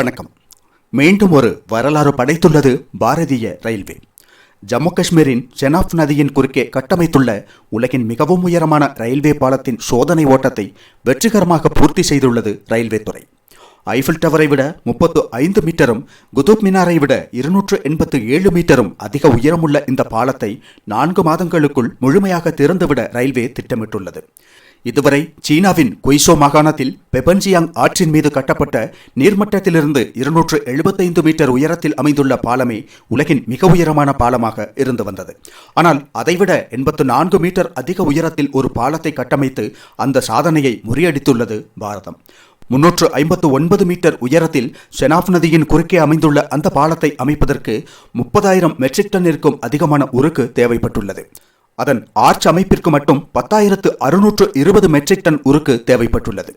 வணக்கம். மீண்டும் ஒரு வரலாறு படைத்துள்ளது பாரதிய ரயில்வே. ஜம்மு காஷ்மீரின் செனாப் நதியின் குறுக்கே கட்டமைத்துள்ள உலகின் மிகவும் உயரமான ரயில்வே பாலத்தின் சோதனை ஓட்டத்தை வெற்றிகரமாக பூர்த்தி செய்துள்ளது ரயில்வே துறை. ஐஃபில் டவரை விட முப்பத்து ஐந்து மீட்டரும் குதுப் மினாரை விட இருநூற்று எண்பத்து ஏழு மீட்டரும் அதிக உயரமுள்ள இந்த பாலத்தை நான்கு மாதங்களுக்குள் முழுமையாக திறந்துவிட ரயில்வே திட்டமிட்டுள்ளது. இதுவரை சீனாவின் குய்சோ மாகாணத்தில் பெபன்ஜியாங் ஆற்றின் மீது கட்டப்பட்ட நீர்மட்டத்திலிருந்து இருநூற்று எழுபத்தைந்து மீட்டர் உயரத்தில் அமைந்துள்ள பாலமே உலகின் மிக உயரமான பாலமாக இருந்து வந்தது. ஆனால் அதைவிட எண்பத்து நான்கு மீட்டர் அதிக உயரத்தில் ஒரு பாலத்தை கட்டமைத்து அந்த சாதனையை முறியடித்துள்ளது பாரதம். முன்னூற்று ஐம்பத்து ஒன்பது மீட்டர் உயரத்தில் செனாப் நதியின் குறுக்கே அமைந்துள்ள அந்த பாலத்தை அமைப்பதற்கு முப்பதாயிரம் மெட்ரிக் டன்னிற்கும் அதிகமான உருக்கு தேவைப்பட்டுள்ளது. அதன் ஆர்ச் அமைப்பிற்கு மட்டும் பத்தாயிரத்து அறுநூற்று இருபது மெட்ரிக் டன் உருக்கு தேவைப்பட்டுள்ளது.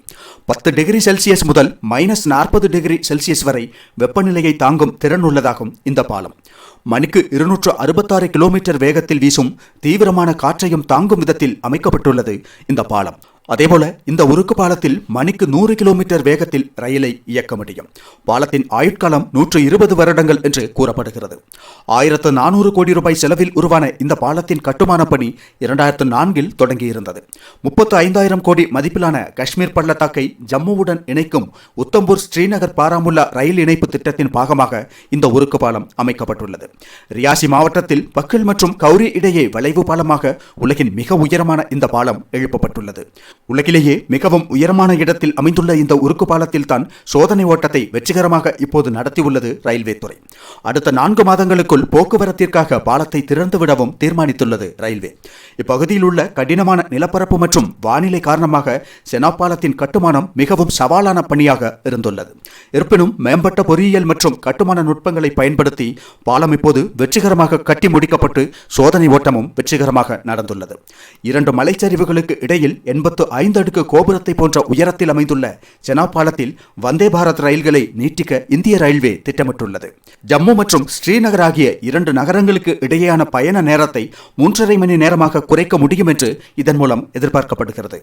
பத்து டிகிரி செல்சியஸ் முதல் மைனஸ் நாற்பது டிகிரி செல்சியஸ் வரை வெப்பநிலையை தாங்கும் திறன் உள்ளதாகும் இந்த பாலம். மணிக்கு இருநூற்று அறுபத்தாறு கிலோமீட்டர் வேகத்தில் வீசும் தீவிரமான காற்றையும் தாங்கும் விதத்தில் அமைக்கப்பட்டுள்ளது இந்த பாலம். அதேபோல இந்த உருக்கு பாலத்தில் மணிக்கு நூறு கிலோமீட்டர் வேகத்தில் ரயிலை இயக்க முடியும். பாலத்தின் ஆயுட்காலம் நூற்று இருபது வருடங்கள் என்று கூறப்படுகிறது. ஆயிரத்து நானூறு கோடி ரூபாய் செலவில் உருவான இந்த பாலத்தின் கட்டுமான பணி இரண்டாயிரத்து நான்கில் தொடங்கியிருந்தது. முப்பத்து ஐந்தாயிரம் கோடி மதிப்பிலான காஷ்மீர் பள்ளத்தாக்கை ஜம்முவுடன் இணைக்கும் உத்தம்பூர் ஸ்ரீநகர் பாராமுல்லா ரயில் இணைப்பு திட்டத்தின் பாகமாக இந்த உருக்கு பாலம் அமைக்கப்பட்டுள்ளது. ரியாசி மாவட்டத்தில் பக்கல் மற்றும் கௌரி இடையே வளைவு பாலமாக உலகின் மிக உயரமான இந்த பாலம் எழுப்பப்பட்டுள்ளது. உலகிலேயே மிகவும் உயரமான இடத்தில் அமைந்துள்ள இந்த உருக்கு பாலத்தில் தான் சோதனை ஓட்டத்தை வெற்றிகரமாக இப்போது நடத்தியுள்ளது ரயில்வே துறை. அடுத்த நான்கு மாதங்களுக்குள் போக்குவரத்திற்காக பாலத்தை திறந்துவிடவும் தீர்மானித்துள்ளது ரயில்வே. இப்பகுதியில் உள்ள கடினமான நிலப்பரப்பு மற்றும் வானிலை காரணமாக செனா பாலத்தின் கட்டுமானம் மிகவும் சவாலான பணியாக இருந்துள்ளது. இருப்பினும் மேம்பட்ட பொறியியல் மற்றும் கட்டுமான நுட்பங்களை பயன்படுத்தி பாலம் இப்போது வெற்றிகரமாக கட்டி முடிக்கப்பட்டு சோதனை ஓட்டமும் வெற்றிகரமாக நடந்துள்ளது. இரண்டு மலைச்சரிவுகளுக்கு இடையில் எண்பத்து ஐந்து அடுக்கு கோபுரத்தை போன்ற உயரத்தில் அமைந்துள்ள செனாபாலத்தில் வந்தே பாரத் ரயில்களை நீட்டிக்க இந்திய ரயில்வே திட்டமிட்டுள்ளது. ஜம்மு மற்றும் ஸ்ரீநகர் ஆகிய இரண்டு நகரங்களுக்கு இடையேயான பயண நேரத்தை மூன்றரை மணி நேரமாக குறைக்க முடியும் என்று இதன் மூலம் எதிர்பார்க்கப்படுகிறது.